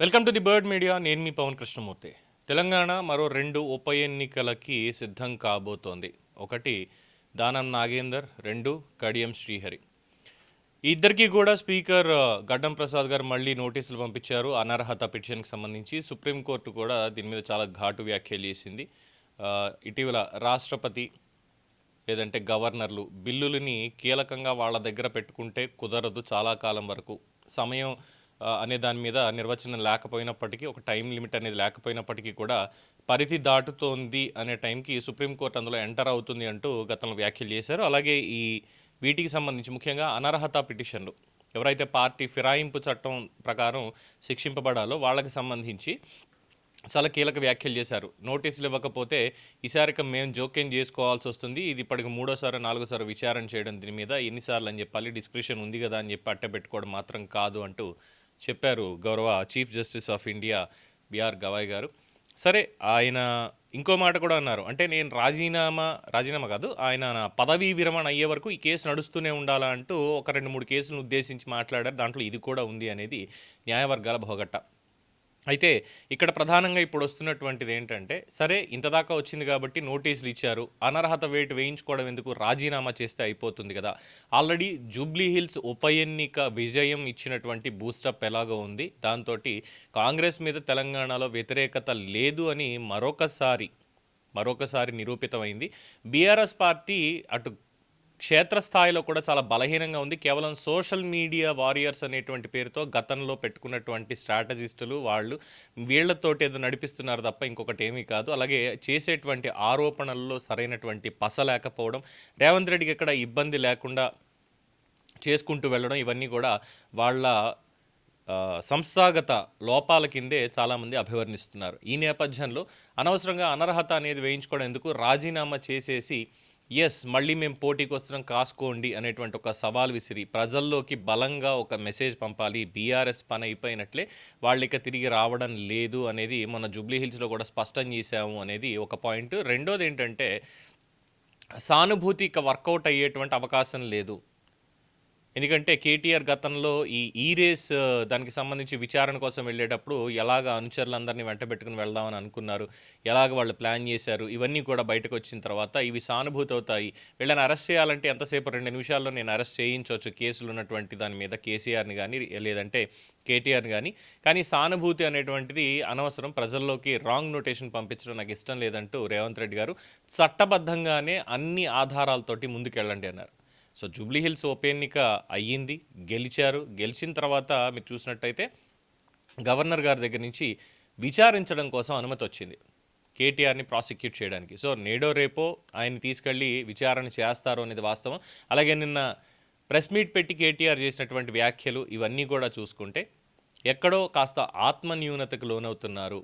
Welcome to the bird media. నేను మీ పవన్ కృష్ణమూర్తి. తెలంగాణ మరో రెండు ఉప ఎన్నికలకి సిద్ధం కాబోతోంది. ఒకటి దానం నాగేందర్ రెండు కడియం శ్రీహరి. ఇద్దరికీ కూడా స్పీకర్ గడ్డం ప్రసాద్ గారు మళ్ళీ నోటీసులు పంపించారు. అనర్హత పిటిషన్కి సంబంధించి సుప్రీంకోర్టు కూడా దీని మీద చాలా ఘాటు వ్యాఖ్యలు చేసింది. ఇటీవల రాష్ట్రపతి లేదంటే గవర్నర్లు బిల్లులని కీలకంగా వాళ్ళ దగ్గర పెట్టుకుంటే కుదరదు చాలా కాలం వరకు. సమయం అనే దాని మీద నిర్వచనం లేకపోయినప్పటికీ ఒక టైం లిమిట్ అనేది లేకపోయినప్పటికీ కూడా పరిధి దాటుతోంది అనే టైంకి సుప్రీంకోర్టు అందులో ఎంటర్ అవుతుంది అంటూ గతంలో వ్యాఖ్యలు చేశారు. అలాగే ఈ వీటికి సంబంధించి ముఖ్యంగా అనర్హత పిటిషన్లు ఎవరైతే పార్టీ ఫిరాయింపు చట్టం ప్రకారం శిక్షింపబడాలో వాళ్ళకి సంబంధించి చాలా కీలక వ్యాఖ్యలు చేశారు. నోటీసులు ఇవ్వకపోతే ఈసారికి మేము జోక్యం చేసుకోవాల్సి వస్తుంది. ఇది ఇప్పటికి మూడోసారి నాలుగోసారి విచారణ చేయడం దీని మీద ఎన్నిసార్లు అని చెప్పాలి. డిస్క్రిప్షన్ ఉంది కదా అని చెప్పి అట్టబెట్టుకోవడం మాత్రం కాదు అంటూ చెప్పారు గౌరవ chief justice of India BR Gavai గారు. సరే ఆయన ఇంకో మాట కూడా అన్నారు. అంటే నేను రాజీనామా రాజీనామా కాదు ఆయన నా పదవీ విరమణ అయ్యే వరకు ఈ కేసు నడుస్తూనే ఉండాలా అంటూ ఒక రెండు మూడు కేసులను ఉద్దేశించి మాట్లాడారు. దాంట్లో ఇది కూడా ఉంది అనేది న్యాయవర్గాల భోగట్ట అయితే ఇక్కడ ప్రధానంగా ఇప్పుడు వస్తున్నటువంటిది ఏంటంటే సరే ఇంత దాకా వచ్చింది కాబట్టి నోటీసులు ఇచ్చారు అనర్హత వేటు వేయించుకోవడం ఎందుకు రాజీనామా చేస్తే అయిపోతుంది కదా. ఆల్రెడీ జూబ్లీ హిల్స్ ఉప ఎన్నిక విజయం ఇచ్చినటువంటి బూస్టప్ ఎలాగో ఉంది దాంతో కాంగ్రెస్ మీద తెలంగాణలో వ్యతిరేకత లేదు అని మరొకసారి మరొకసారి నిరూపితమైంది. బీఆర్ఎస్ పార్టీ అటు క్షేత్రస్థాయిలో కూడా చాలా బలహీనంగా ఉంది. కేవలం సోషల్ మీడియా వారియర్స్ అనేటువంటి పేరుతో గతంలో పెట్టుకున్నటువంటి స్ట్రాటజిస్టులు వాళ్ళు వీళ్ళతోటి ఏదో నడిపిస్తున్నారు తప్ప ఇంకొకటి ఏమీ కాదు. అలాగే చేసేటువంటి ఆరోపణల్లో సరైనటువంటి పస లేకపోవడం రేవంత్ రెడ్డికి ఎక్కడ ఇబ్బంది లేకుండా చేసుకుంటూ వెళ్ళడం ఇవన్నీ కూడా వాళ్ళ సంస్థాగత లోపాల కిందే చాలామంది అభివర్ణిస్తున్నారు. ఈ నేపథ్యంలో అనవసరంగా అనర్హత అనేది వేయించుకోవడం ఎందుకు? రాజీనామా చేసేసి ఎస్ మళ్ళీ మేము పోటీకి వస్తున్నాం కాసుకోండి అనేటువంటి ఒక సవాల్ విసిరి ప్రజల్లోకి బలంగా ఒక మెసేజ్ పంపాలి. బీఆర్ఎస్ పని అయిపోయినట్లే వాళ్ళు ఇక తిరిగి రావడం లేదు అనేది మన జూబ్లీ హిల్స్లో కూడా స్పష్టం చేశాము అనేది ఒక పాయింట్. రెండోది ఏంటంటే సానుభూతి ఇక వర్కౌట్ అయ్యేటువంటి అవకాశం లేదు. ఎందుకంటే కేటీఆర్ గతంలో ఈ ఈ రేస్ దానికి సంబంధించి విచారణ కోసం వెళ్ళేటప్పుడు ఎలాగ అనుచరులందరినీ వెంట పెట్టుకుని వెళ్దామని అనుకున్నారు ఎలాగ వాళ్ళు ప్లాన్ చేశారు ఇవన్నీ కూడా బయటకు వచ్చిన తర్వాత ఇవి సానుభూతి అవుతాయి. వీళ్ళని అరెస్ట్ చేయాలంటే ఎంతసేపు? రెండు నిమిషాల్లో నేను అరెస్ట్ చేయించవచ్చు కేసులు ఉన్నటువంటి దాని మీద కేసీఆర్ని కానీ లేదంటే కేటీఆర్ని కానీ కానీ సానుభూతి అనేటువంటిది అనవసరం ప్రజల్లోకి రాంగ్ నోటేషన్ పంపించడం నాకు ఇష్టం లేదంటూ రేవంత్ రెడ్డి గారు చట్టబద్ధంగానే అన్ని ఆధారాలతోటి ముందుకెళ్ళండి అన్నారు. సో జూబ్లీ హిల్స్ ఉప ఎన్నిక అయ్యింది గెలిచారు. గెలిచిన తర్వాత మీరు చూసినట్టయితే గవర్నర్ గారి దగ్గర నుంచి విచారించడం కోసం అనుమతి వచ్చింది కేటీఆర్ని ప్రాసిక్యూట్ చేయడానికి. సో నేడో రేపో ఆయన తీసుకెళ్ళి విచారణ చేస్తారు అనేది వాస్తవం. అలాగే నిన్న ప్రెస్ మీట్ పెట్టి కేటీఆర్ చేసినటువంటి వ్యాఖ్యలు ఇవన్నీ కూడా చూసుకుంటే ఎక్కడో కాస్త ఆత్మన్యూనతకు లోనవుతున్నారు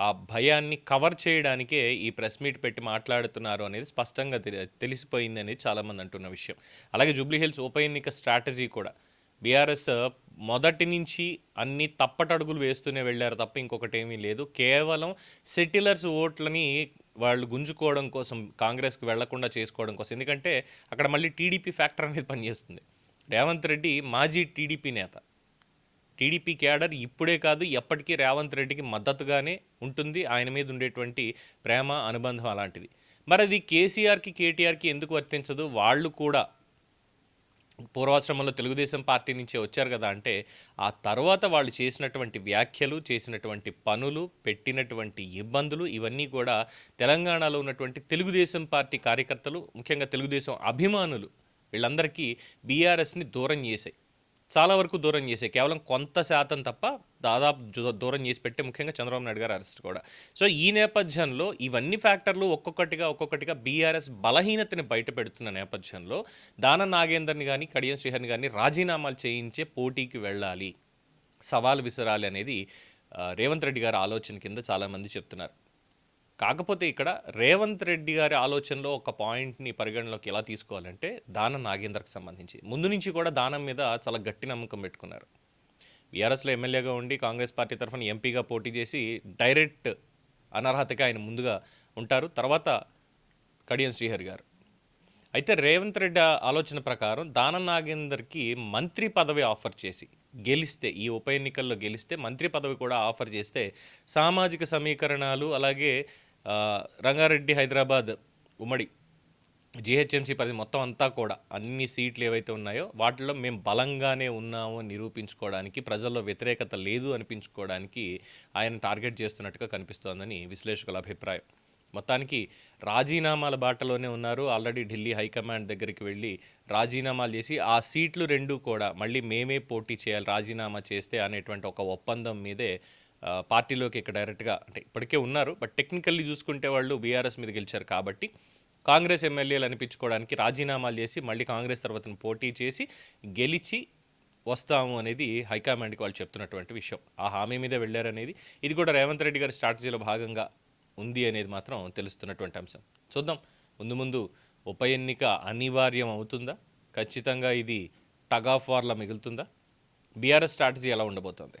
ఆ భయాన్ని కవర్ చేయడానికే ఈ ప్రెస్ మీట్ పెట్టి మాట్లాడుతున్నారు అనేది స్పష్టంగా తెలి- తెలిసిపోయింది అనేది చాలామంది అంటున్న విషయం. అలాగే జూబ్లీహిల్స్ ఉప ఎన్నిక స్ట్రాటజీ కూడా. బీఆర్ఎస్ మొదటి నుంచి అన్ని తప్పటడుగులు వేస్తూనే వెళ్ళారు తప్ప ఇంకొకటి ఏమీ లేదు. కేవలం సెటిలర్స్ ఓట్లని వాళ్ళు గుంజుకోవడం కోసం కాంగ్రెస్కి వెళ్ళకుండా చేసుకోవడం కోసం. ఎందుకంటే అక్కడ మళ్ళీ టీడీపీ ఫ్యాక్టర్ అనేది పనిచేస్తుంది. రేవంత్ రెడ్డి మాజీ టీడీపీ నేత. టీడీపీ క్యాడర్ ఇప్పుడే కాదు ఎప్పటికీ రేవంత్ రెడ్డికి మద్దతుగానే ఉంటుంది. ఆయన మీద ఉండేటువంటి ప్రేమ అనుబంధం అలాంటిది. మరి అది కేసీఆర్కి కేటీఆర్కి ఎందుకు వర్తించదు? వాళ్ళు కూడా పూర్వాశ్రమంలో తెలుగుదేశం పార్టీ నుంచే వచ్చారు కదా అంటే ఆ తర్వాత వాళ్ళు చేసినటువంటి వ్యాఖ్యలు చేసినటువంటి పనులు పెట్టినటువంటి ఇబ్బందులు ఇవన్నీ కూడా తెలంగాణలో ఉన్నటువంటి తెలుగుదేశం పార్టీ కార్యకర్తలు ముఖ్యంగా తెలుగుదేశం అభిమానులు వీళ్ళందరికీ బీఆర్ఎస్ని దూరం చేశాయి. చాలా వరకు దూరం చేసే కేవలం కొంత శాతం తప్ప దాదాపు దూరం చేసి పెట్టే ముఖ్యంగా చంద్రబాబు నాయుడు గారు అరెస్ట్ కూడా. సో ఈ నేపథ్యంలో ఇవన్నీ ఫ్యాక్టర్లు ఒక్కొక్కటిగా ఒక్కొక్కటిగా బీఆర్ఎస్ బలహీనతని బయట పెడుతున్న నేపథ్యంలో దాన నాగేందర్ని కానీ కడియం శ్రీహర్ని కానీ రాజీనామాలు చేయించే పోటీకి వెళ్ళాలి. సవాల్ విసరాలి అనేది రేవంత్ రెడ్డి గారి ఆలోచన కింద చాలామంది చెప్తున్నారు. కాకపోతే ఇక్కడ రేవంత్ రెడ్డి గారి ఆలోచనలో ఒక పాయింట్ని పరిగణలోకి ఎలా తీసుకోవాలంటే దాన నాగేందర్కి సంబంధించి. ముందు నుంచి కూడా దానం మీద చాలా గట్టి నమ్మకం పెట్టుకున్నారు. బీఆర్ఎస్లో ఎమ్మెల్యేగా ఉండి కాంగ్రెస్ పార్టీ తరఫున ఎంపీగా పోటీ చేసి డైరెక్ట్ అనర్హతగా ఆయన ముందుగా ఉంటారు. తర్వాత కడియం శ్రీహరి గారు. అయితే రేవంత్ రెడ్డి ఆలోచన ప్రకారం దాన నాగేందర్కి మంత్రి పదవి ఆఫర్ చేసి గెలిస్తే ఈ ఉప ఎన్నికల్లో గెలిస్తే మంత్రి పదవి కూడా ఆఫర్ చేస్తే సామాజిక సమీకరణాలు అలాగే రంగారెడ్డి హైదరాబాద్ ఉమ్మడి జిహెచ్ఎంసీ పరిధి మొత్తం అంతా కూడా అన్ని సీట్లు ఏవైతే ఉన్నాయో వాటిలో మేము బలంగానే ఉన్నాము అని నిరూపించుకోవడానికి ప్రజల్లో వ్యతిరేకత లేదు అనిపించుకోవడానికి ఆయన టార్గెట్ చేస్తున్నట్టుగా కనిపిస్తోందని విశ్లేషకుల అభిప్రాయం. మొత్తానికి రాజీనామాల బాటలోనే ఉన్నారు. ఆల్రెడీ ఢిల్లీ హైకమాండ్ దగ్గరికి వెళ్ళి రాజీనామాలు చేసి ఆ సీట్లు రెండు కూడా మళ్ళీ మేమే పోటీ చేయాలి రాజీనామా చేస్తే అనేటువంటి ఒక ఒప్పందం మీదే పార్టీలోకి ఇక్కడ డైరెక్ట్గా అంటే ఇప్పటికే ఉన్నారు. బట్ టెక్నికల్లీ చూసుకుంటే వాళ్ళు బీఆర్ఎస్ మీద గెలిచారు కాబట్టి కాంగ్రెస్ ఎమ్మెల్యేలు అనిపించుకోవడానికి రాజీనామాలు చేసి మళ్ళీ కాంగ్రెస్ తర్వాత పోటీ చేసి గెలిచి వస్తాము అనేది హైకమాండ్కి వాళ్ళు చెప్తున్నటువంటి విషయం. ఆ హామీ మీద వెళ్ళారనేది ఇది కూడా రేవంత్ రెడ్డి గారి స్ట్రాటజీలో భాగంగా ఉంది అనేది మాత్రం తెలుస్తున్నటువంటి అంశం. చూద్దాం. ముందు ముందు ఉప ఎన్నిక అనివార్యం అవుతుందా? ఖచ్చితంగా ఇది టగ్ ఆఫ్ వార్లా మిగులుతుందా? బీఆర్ఎస్ స్ట్రాటజీ ఎలా ఉండబోతోంది?